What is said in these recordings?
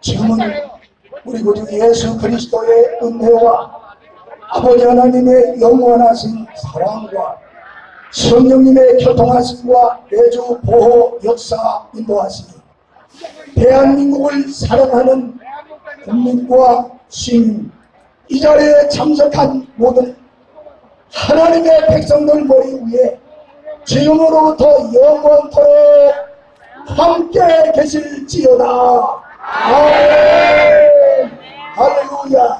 지금은 우리 모두 예수 그리스도의 은혜와 아버지 하나님의 영원하신 사랑과 성령님의 교통하심과 내주 보호 역사 인도하심이 대한민국을 사랑하는 국민과 시민 이 자리에 참석한 모든 하나님의 백성들 머리 위에 지금으로부터 영원토록 함께 계실지어다. Hallelujah.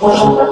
我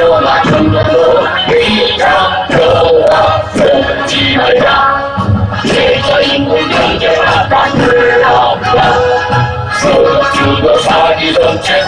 여기 위장도와 전도도 위장도와 쓰지 말자 세자인구 경제학과 흘러올라 서주도 사기 정책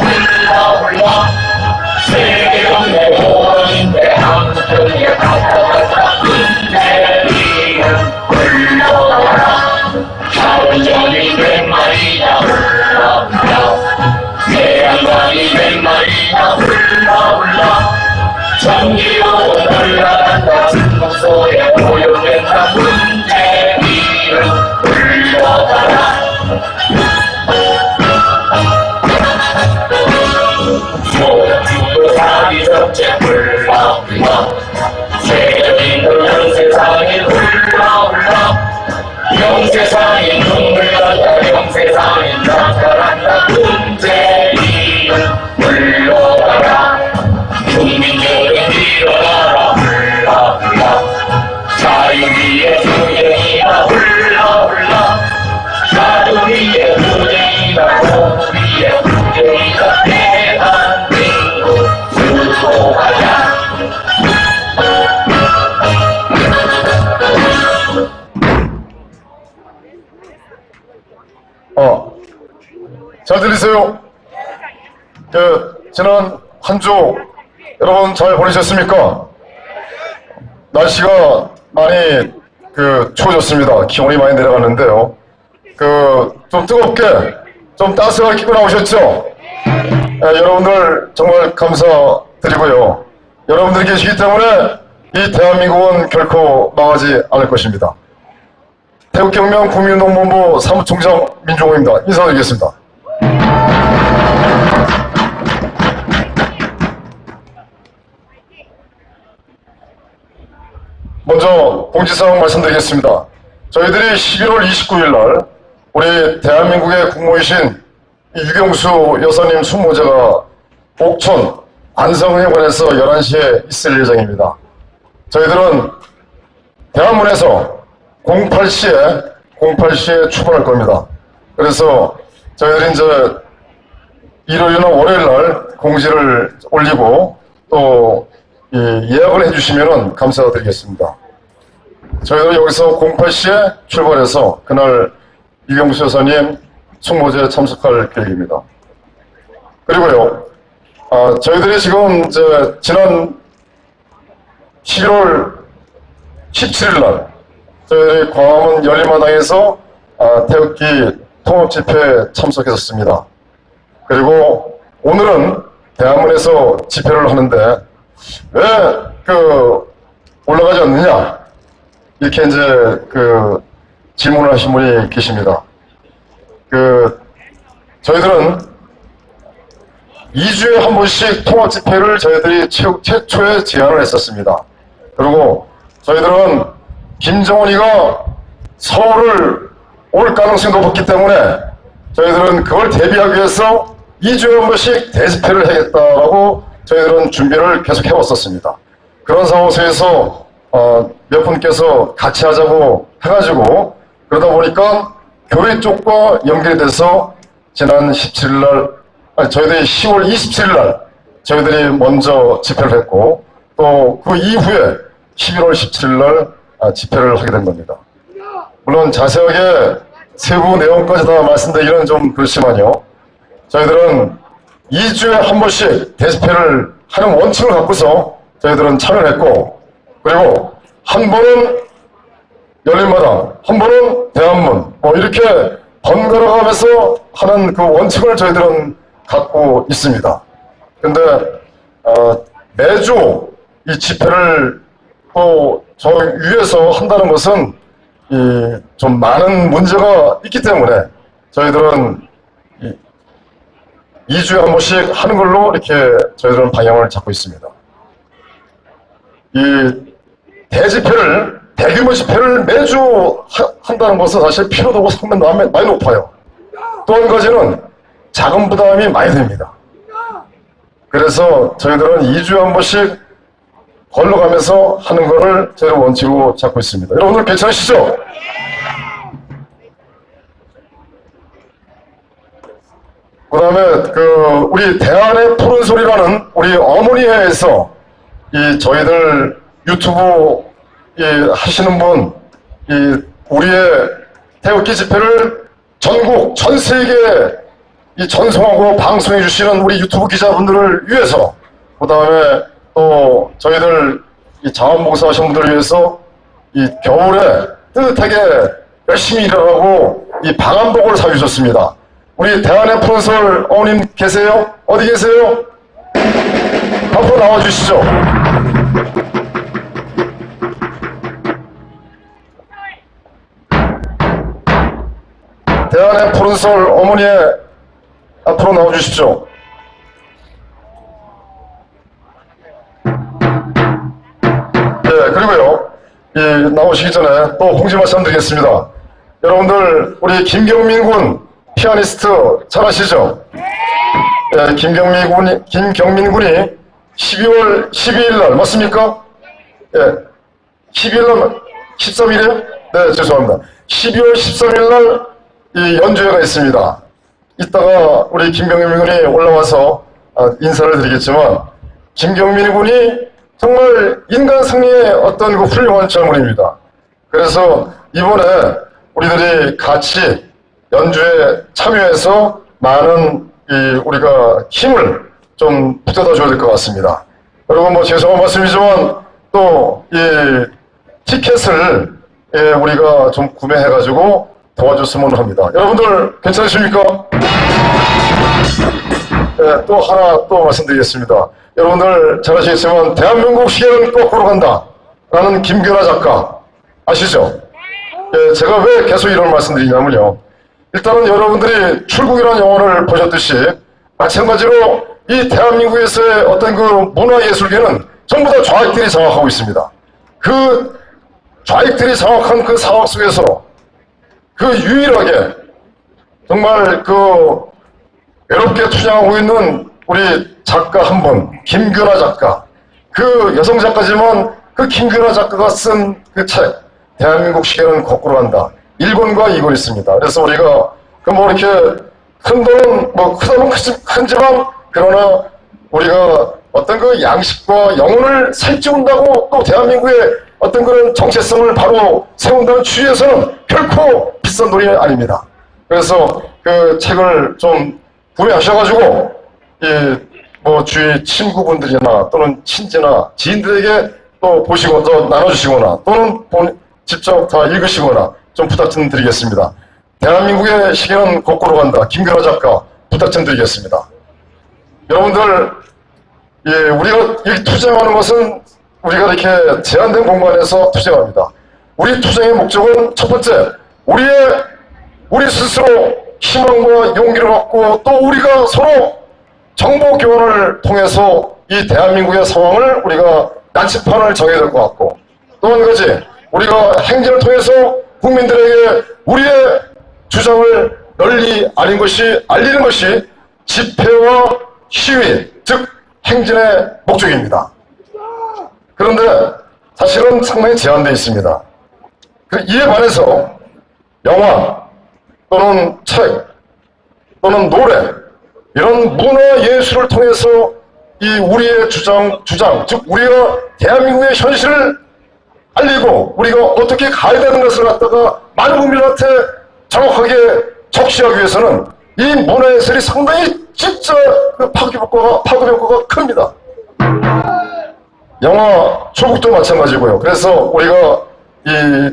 잘 보내셨습니까? 날씨가 많이 그 추워졌습니다. 기온이 많이 내려가는데요. 그, 좀 뜨겁게, 좀 따스하게 입고 나오셨죠? 예, 여러분들 정말 감사드리고요. 여러분들이 계시기 때문에 이 대한민국은 결코 망하지 않을 것입니다. 태국경명 국민운동본부 사무총장 민종호입니다. 인사드리겠습니다. 먼저 공지사항 말씀드리겠습니다. 저희들이 11월 29일 날 우리 대한민국의 국모이신 이 유경수 여사님 순모제가 옥천 안성회관에서 11시에 있을 예정입니다. 저희들은 대한문에서 08시에 08시에 출발할 겁니다. 그래서 저희들이 이제 일요일이나 월요일 날 공지를 올리고 또이 예약을 해주시면 감사드리겠습니다. 저희들은 여기서 08시에 출발해서 그날 유경수 여사님 총모제에 참석할 계획입니다. 그리고요, 아, 저희들이 지금 이제 지난 11월 17일 날 저희 광화문 열린마당에서 아, 태극기 통합 집회에 참석했었습니다. 그리고 오늘은 대한문에서 집회를 하는데 왜 그 올라가지 않느냐 이렇게 이제 그 질문을 하신 분이 계십니다. 그 저희들은 2주에 한 번씩 통합 집회를 저희들이 최, 최초에 제안을 했었습니다. 그리고 저희들은 김정은이가 서울을 올 가능성이 높았기 때문에 저희들은 그걸 대비하기 위해서 2주에 한 번씩 대집회를 하겠다라고 저희들은 준비를 계속 해왔었습니다. 그런 상황 속에서 어, 몇 분께서 같이 하자고 해가지고 그러다 보니까 교회 쪽과 연결이 돼서 지난 17일 날 저희들이 10월 27일 날 저희들이 먼저 집회를 했고 또 그 이후에 11월 17일 날 아, 집회를 하게 된 겁니다. 물론 자세하게 세부 내용까지 다 말씀드리기는 좀 그렇지만요. 저희들은 2주에 한 번씩 대집회를 하는 원칙을 갖고서 저희들은 참여를 했고 그리고 한 번은 열린마당, 한 번은 대한문 뭐 이렇게 번갈아 가면서 하는 그 원칙을 저희들은 갖고 있습니다. 근데 어, 매주 이 집회를 또 저 위에서 한다는 것은 이좀 많은 문제가 있기 때문에 저희들은 이 2주에 한 번씩 하는 걸로 이렇게 저희들은 방향을 잡고 있습니다. 이 대집회를 대규모 집회를 매주 하- 한다는 것은 사실 피로도가 상당히 많이- 높아요. 또 한 가지는 자금 부담이 많이 됩니다. 그래서 저희들은 2주에 한 번씩 걸러가면서 하는 거를 저희는 원칙으로 잡고 있습니다. 여러분들 괜찮으시죠? 그 다음에 그 우리 대안의 푸른 소리라는 우리 어머니회에서 이 저희들 유튜브 이 하시는 분, 이 우리의 태극기 집회를 전국 전 세계에 이 전송하고 방송해 주시는 우리 유튜브 기자분들을 위해서 그 다음에 또 저희들 이 자원봉사 하신 분들을 위해서 이 겨울에 뜨뜻하게 열심히 일하고 이 방한복을 사주셨습니다. 우리 대한의 푸른솔 어머님 계세요? 어디 계세요? 앞으로 나와주시죠. 대한의 푸른솔 어머니의 앞으로 나와주십시오. 네, 그리고요, 이 나오시기 전에 또 공지 말씀드리겠습니다. 여러분들, 우리 김경민 군 피아니스트 잘 아시죠? 네, 김경민 군이, 김경민 군이 12월 12일 날, 맞습니까? 예. 12일 날, 13일이에요? 네, 죄송합니다. 12월 13일 날 이 연주회가 있습니다. 이따가 우리 김경민 군이 올라와서 아, 인사를 드리겠지만, 김경민 군이 정말 인간 승리의 어떤 그 훌륭한 젊은입니다. 그래서 이번에 우리들이 같이 연주에 참여해서 많은 이 우리가 힘을 좀 붙여다 줘야 될 것 같습니다. 여러분 뭐 죄송한 말씀이지만 또 이 티켓을 예, 우리가 좀 구매해가지고 도와줬으면 합니다. 여러분들 괜찮으십니까? 네, 또 하나 또 말씀드리겠습니다. 여러분들 잘 아시겠지만 대한민국 시계는 거꾸로 간다 라는 김규라 작가 아시죠? 예, 제가 왜 계속 이런 말씀드리냐면요. 일단은 여러분들이 출국이라는 영화를 보셨듯이 마찬가지로 이 대한민국에서의 어떤 그 문화예술계는 전부 다 좌익들이 장악하고 있습니다. 그 좌익들이 장악한 그 상황 속에서 그 유일하게 정말 그 외롭게 투쟁하고 있는 우리 작가 한 분, 김규라 작가. 그 여성 작가지만 그 김규라 작가가 쓴 그 책, 대한민국 시계는 거꾸로 간다. 1권과 2권 있습니다. 그래서 우리가 그 뭐 이렇게 큰 돈은 뭐 크다면 크지- 크지만 그러나 우리가 어떤 그 양식과 영혼을 살찌운다고 또 대한민국의 어떤 그런 정체성을 바로 세운다는 취지에서는 결코 비싼 돈이 아닙니다. 그래서 그 책을 좀 구매하셔가지고 이뭐 주위 친구분들이나 또는 친지나 지인들에게 또 보시고 또 나눠주시거나 또는 본- 직접 다 읽으시거나 좀 부탁 좀 드리겠습니다. 대한민국의 시계는 거꾸로 간다. 김규라 작가 부탁 좀 드리겠습니다. 여러분들 예, 우리가 이 투쟁하는 것은 우리가 이렇게 제한된 공간에서 투쟁합니다. 우리 투쟁의 목적은 첫 번째, 우리의 우리 스스로 희망과 용기를 갖고 또 우리가 서로 정보 교환을 통해서 이 대한민국의 상황을 우리가 나치판을 정해야 될 것 같고 또 한 가지 우리가 행진을 통해서 국민들에게 우리의 주장을 널리 알린 것이 알리는 것이 집회와 시위 즉 행진의 목적입니다. 그런데 사실은 상당히 제한되어 있습니다. 그 이에 반해서 영화 또는 책 또는 노래 이런 문화 예술을 통해서 이 우리의 주장 주장 즉 우리가 대한민국의 현실을 알리고 우리가 어떻게 가야 되는 것을 갖다가 많은 국민한테 정확하게 적시하기 위해서는 이 문화예술이 상당히 진짜 그 파급 효과가 파급 효과가 큽니다. 영화 초국도 마찬가지고요. 그래서 우리가 이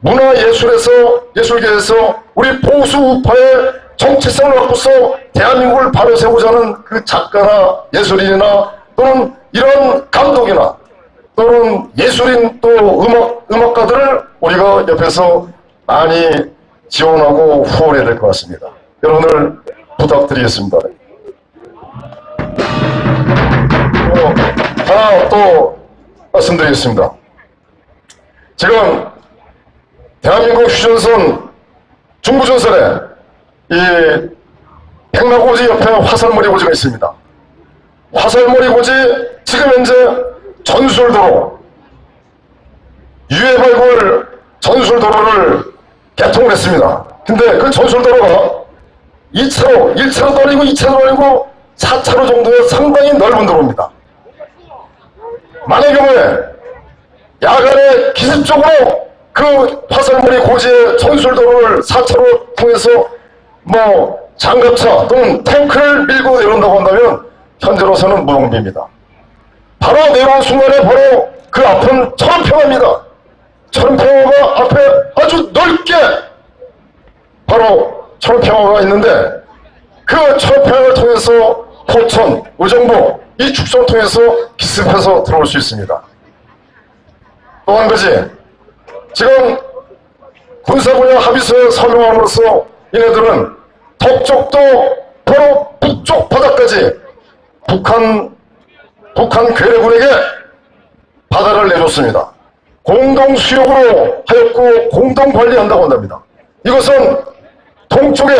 문화예술에서 예술계에서 우리 보수 우파의 정체성을 갖고서 대한민국을 바로 세우자는 그 작가나 예술인이나 또는 이런 감독이나 또는 예술인 또 음악, 음악가들을 우리가 옆에서 많이 지원하고 후원해야 될 것 같습니다. 여러분들 부탁드리겠습니다. 어, 하나 또 말씀드리겠습니다. 지금 대한민국 휴전선 중부전선에 이 백마고지 옆에 화살머리 고지가 있습니다. 화살머리 고지 지금 현재 전술도로 유해 발굴 전술도로를 개통을 했습니다. 근데 그 전술도로가 2차로, 1차로도 아니고 2차로도 아니고 4차로 정도의 상당히 넓은 도로입니다. 만의 경우에 야간에 기습적으로 그 화살물이 고지의 전술도로를 4차로 통해서 뭐 장갑차 또는 탱크를 밀고 내려온다고 한다면 현재로서는 무방비입니다. 바로 내려온 순간에 바로 그 앞은 천평합니다. 천평호가 앞에 아주 넓게 바로 천평호가 있는데 그 천평을 통해서 포천, 의정부 이 축소를 통해서 기습해서 들어올 수 있습니다. 또 한 가지 지금 군사 분야 합의서에 서명함으로써 얘네들은 덕적도 바로 북쪽 바다까지 북한 북한 괴뢰군에게 바다를 내줬습니다. 공동 수역으로 하였고 공동 관리한다고 한답니다. 이것은 동쪽에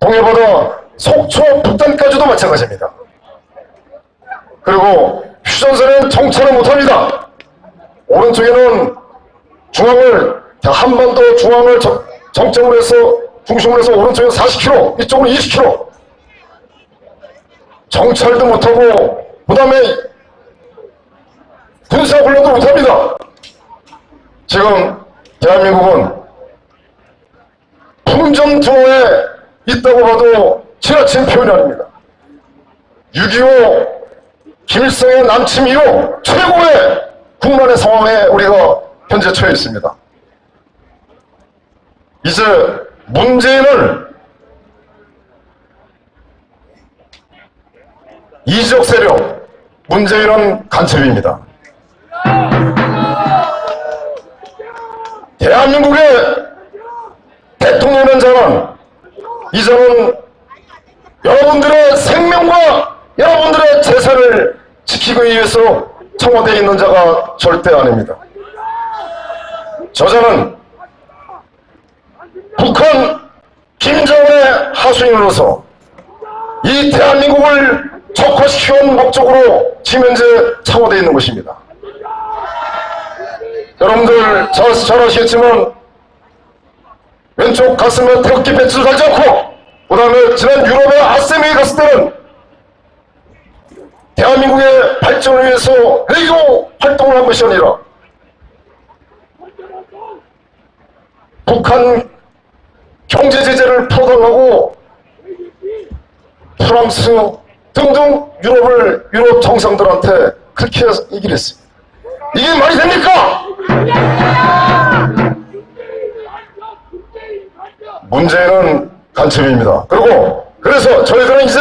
동해바다 속초 북단까지도 마찬가지입니다. 그리고 휴전선은 정찰을 못합니다. 오른쪽에는 중앙을 한반도 중앙을 정- 정점으로 해서 중심으로 해서 오른쪽에 40km, 이쪽은 20km. 정찰도 못하고 그 다음에 군사 훈련도 못합니다. 지금 대한민국은 풍전투어에 있다고 봐도 지나친 표현이 아닙니다. 6.25 김일성의 남침 이후 최고의 국난의 상황에 우리가 현재 처해 있습니다. 이제 문재인을 이적 세력, 문재인은 간첩입니다. 대한민국의 대통령이라는 자는 이자는 여러분들의 생명과 여러분들의 재산을 지키기 위해서 청와대에 있는 자가 절대 아닙니다. 저자는 북한 김정은의 하수인으로서 이 대한민국을 적화시키는 목적으로 지금 현재 청와대에 있는 것입니다. 여러분들 잘, 잘 아시겠지만 왼쪽 가슴에 태극기 배치를 달지 않고 그 다음에 지난 유럽의 아세미에 갔을 때는 대한민국의 발전을 위해서 외교 활동을 한 것이 아니라 북한 경제 제재를 풀어달라고 프랑스 등등 유럽을 유럽 정상들한테 그렇게 얘기를 했습니다. 이게 말이 됩니까? 문제는 간첩입니다. 그리고 그래서 저희들은 이제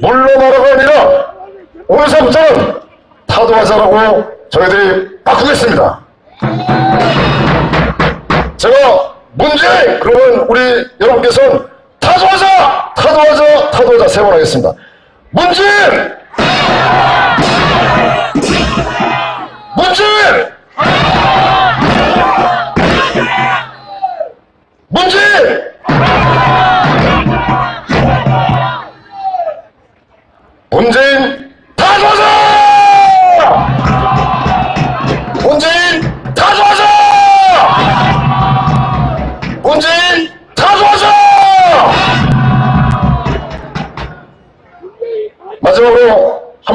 물러나라가 아니라 오늘서부터는 타도하자라고 저희들이 바꾸겠습니다. 제가 문제 그러면 우리 여러분께서는 타도하자 타도하자 타도하자 세 번 하겠습니다. 문제 문제 문재! 문재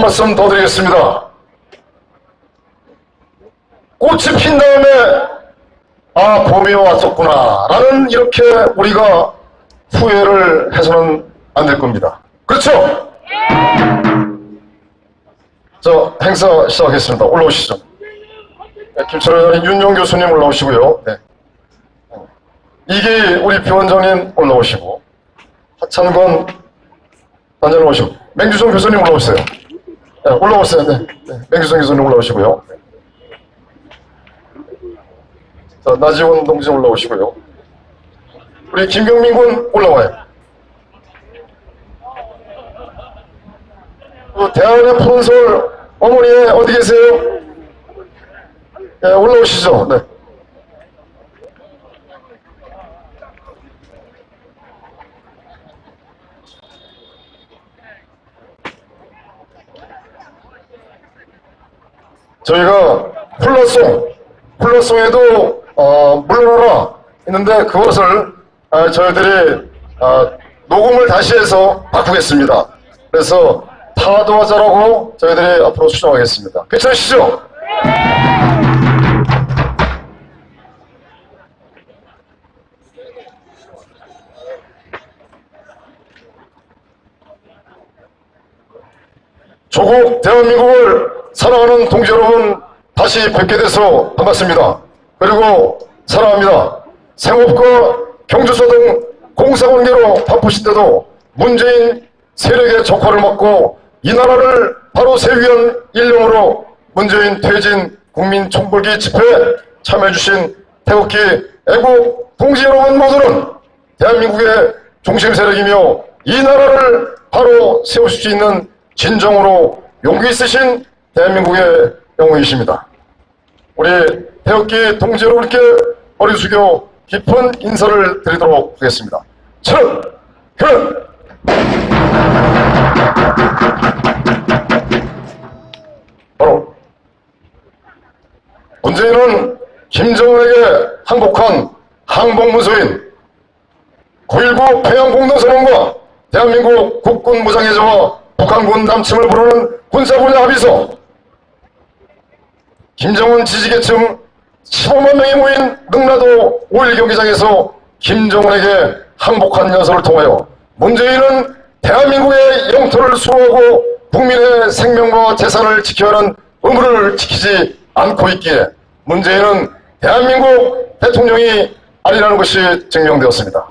말씀 더 드리겠습니다. 꽃이 핀 다음에 아, 봄이 왔었구나. 라는 이렇게 우리가 후회를 해서는 안 될 겁니다. 그렇죠? 저 행사 시작하겠습니다. 올라오시죠. 네, 김철현 윤용 교수님 올라오시고요. 네. 이게 우리 비원장님 올라오시고, 하찬권 단장 올라오시고, 맹주성 교수님 올라오세요. 네, 올라오세요. 네. 네, 맹주성 교수님 올라오시고요. 네. 자, 나지원 동지 올라오시고요. 우리 김경민 군 올라와요. 그 대한의 푸른솔 어머니 어디 계세요? 네, 올라오시죠. 네. 저희가 플러송, 플러송에도 어, 물러나라 있는데 그것을 아, 저희들이 아, 녹음을 다시 해서 바꾸겠습니다. 그래서 타도하자라고 저희들이 앞으로 수정하겠습니다. 괜찮으시죠? 조국 대한민국을 사랑하는 동지 여러분 다시 뵙게 돼서 반갑습니다. 그리고 사랑합니다. 생업과 경주서 등 공사관계로 바쁘실 때도 문재인 세력의 적화를 막고 이 나라를 바로 세우기 위한 일념으로 문재인 퇴진 국민 총궐기 집회에 참여해주신 태극기 애국 동지 여러분 모두는 대한민국의 중심 세력이며 이 나라를 바로 세우실 수 있는 진정으로 용기 있으신 대한민국의 영웅이십니다. 우리 태극기 동지 여러분께 머리 숙여 깊은 인사를 드리도록 하겠습니다. 천, 현! 바로 문재인은 김정은에게 항복한 항복무소인 9.19 평양공동선언과 대한민국 국군 무장해제와 북한군 남침을 부르는 군사분야 합의서 김정은 지지계층 15만 명이 모인 능라도 5.1 경기장에서 김정은에게 항복한 연설을 통하여 문재인은 대한민국의 영토를 수호하고 국민의 생명과 재산을 지켜야 하는 의무를 지키지 않고 있기에 문재인은 대한민국 대통령이 아니라는 것이 증명되었습니다.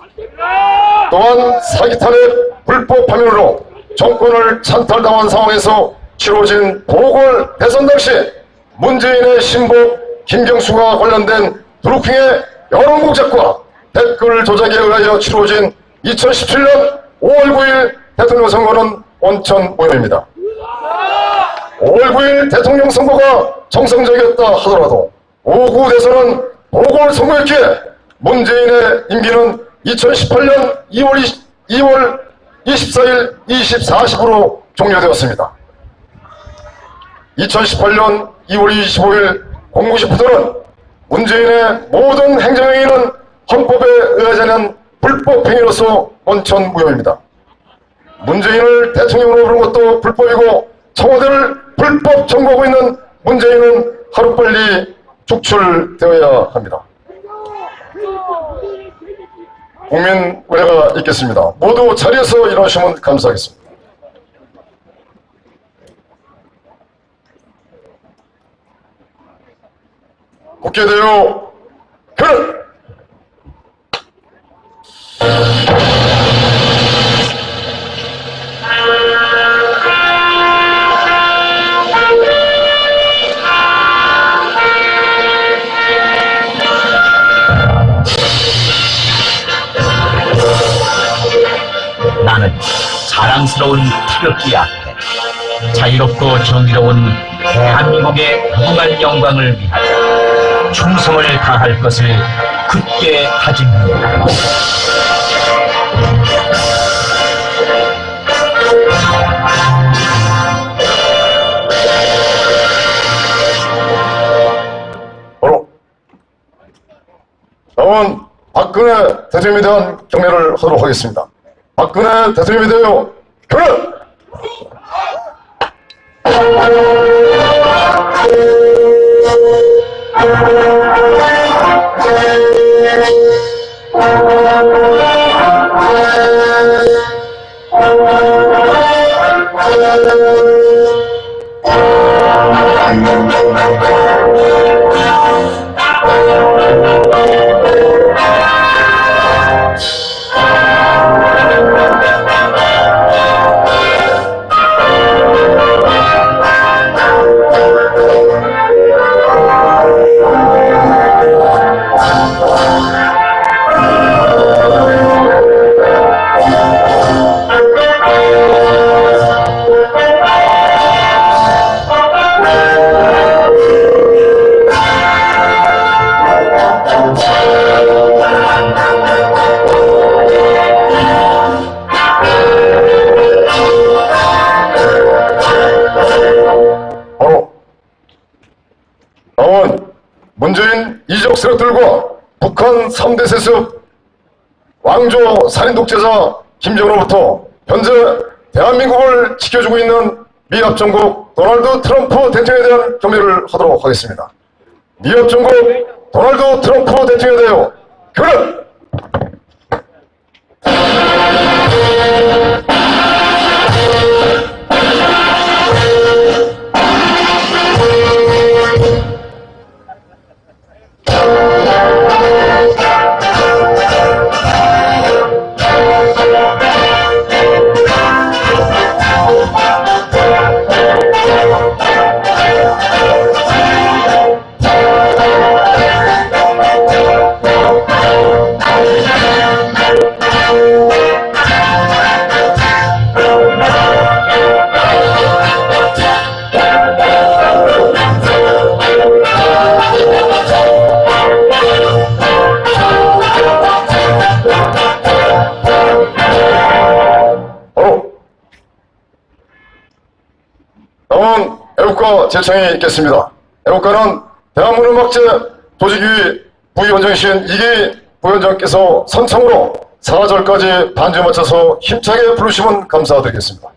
또한 사기 탄핵 불법 파면으로 정권을 찬탈당한 상황에서 치러진 보궐 대선 당시 문재인의 신복 김경수가 관련된 드루킹의 여론 공작과 댓글 조작에 의하여 치러진 2017년 5월 9일 대통령 선거는 원천 무효입니다. 5월 9일 대통령 선거가 정상적이었다 하더라도 5구 대선은 보궐선거였기에 문재인의 임기는 2018년 2월, 20, 2월 24일 24시으로 종료되었습니다. 2018년 2월 25일 공무집부터는 문재인의 모든 행정행위는 헌법에 않은 불법 행위로서 원천 무효입니다. 문재인을 대통령으로 부른 것도 불법이고 청와대를 불법 점거하고 있는 문재인은 하루빨리 축출되어야 합니다. 국민 의례가 있겠습니다. 모두 자리에서 일어나시면 감사하겠습니다. 국회대요 결! 자랑스러운 태극기 앞에 자유롭고 정의로운 대한민국의 무궁한 영광을 위하여 충성을 다할 것을 굳게 다짐합니다. 바로 다음은 박근혜 대통령에 대한 경례를 하도록 하겠습니다. 박근혜 대통령에 대하 여경 세력들과 북한 3대 세습 왕조 살인 독재자 김정은으로부터 현재 대한민국을 지켜주고 있는 미합 정국 도널드 트럼프 대통령에 대한 경례를 하도록 하겠습니다. 미합 정국 도널드 트럼프 대통령에 대하여 교는 제청해 있겠습니다. 애국가는 대한문음학제 조직위 부위원장이신 이기 부위원장께서 선청으로 사절까지 반주에 맞춰서 힘차게 부르시면 감사드리겠습니다.